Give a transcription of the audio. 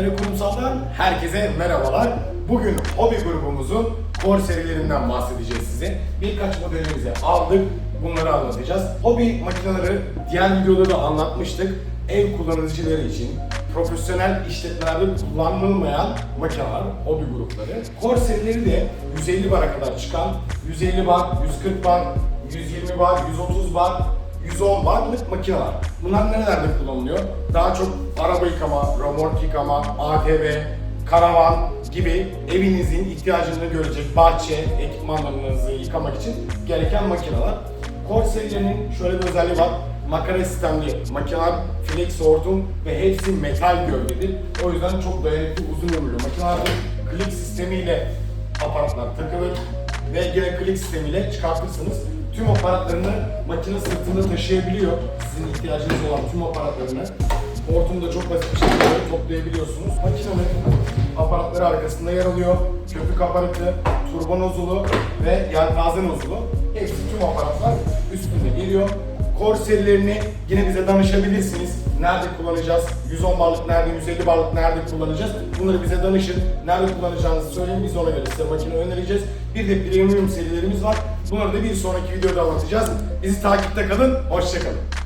Emre Kurumsal'dan herkese merhabalar. Bugün hobi grubumuzun core serilerinden bahsedeceğiz size. Birkaç modelimizi aldık, bunları anlatacağız. Hobi makineleri diğer videoda da anlatmıştık. Ev kullanıcıları için profesyonel işletmelerde kullanılmayan makineler, hobi grupları. Core serileri de 150 bara kadar çıkan, 150 bar, 140 bar, 120 bar, 130 bar, 110 barlık makineler. Bunlar nerelerde kullanılıyor? Daha çok araba yıkama, remork yıkama, ATV, karavan gibi evinizin ihtiyacını görecek bahçe ekipmanlarınızı yıkamak için gereken makineler. Core serilerinin şöyle bir özelliği var. Makara sistemli makineler, flex hortum ve hepsi metal gövdedir. O yüzden çok dayanıklı, uzun ömürlü makinelerde klik sistemiyle aparatlar takılır ve gene klik sistemiyle çıkartırsınız. Tüm aparatlarını makine sırtında taşıyabiliyor. Sizin ihtiyacınız olan tüm aparatlarını hortumda çok basit bir şekilde toplayabiliyorsunuz. Makinenin aparatları arkasında yer alıyor. Köpük aparatı, turbo nozulu ve yelpaze nozulu. Hepsi tüm aparatlar üstünde geliyor. Core serilerini yine bize danışabilirsiniz. Nerede kullanacağız? 110 barlık nerede, 150 barlık nerede kullanacağız? Bunları bize danışın. Nerede kullanacağınızı söyleyin. Biz ona göre size makine önereceğiz. Bir de premium serilerimiz var. Bunları da bir sonraki videoda anlatacağız. Bizi takipte kalın. Hoşçakalın.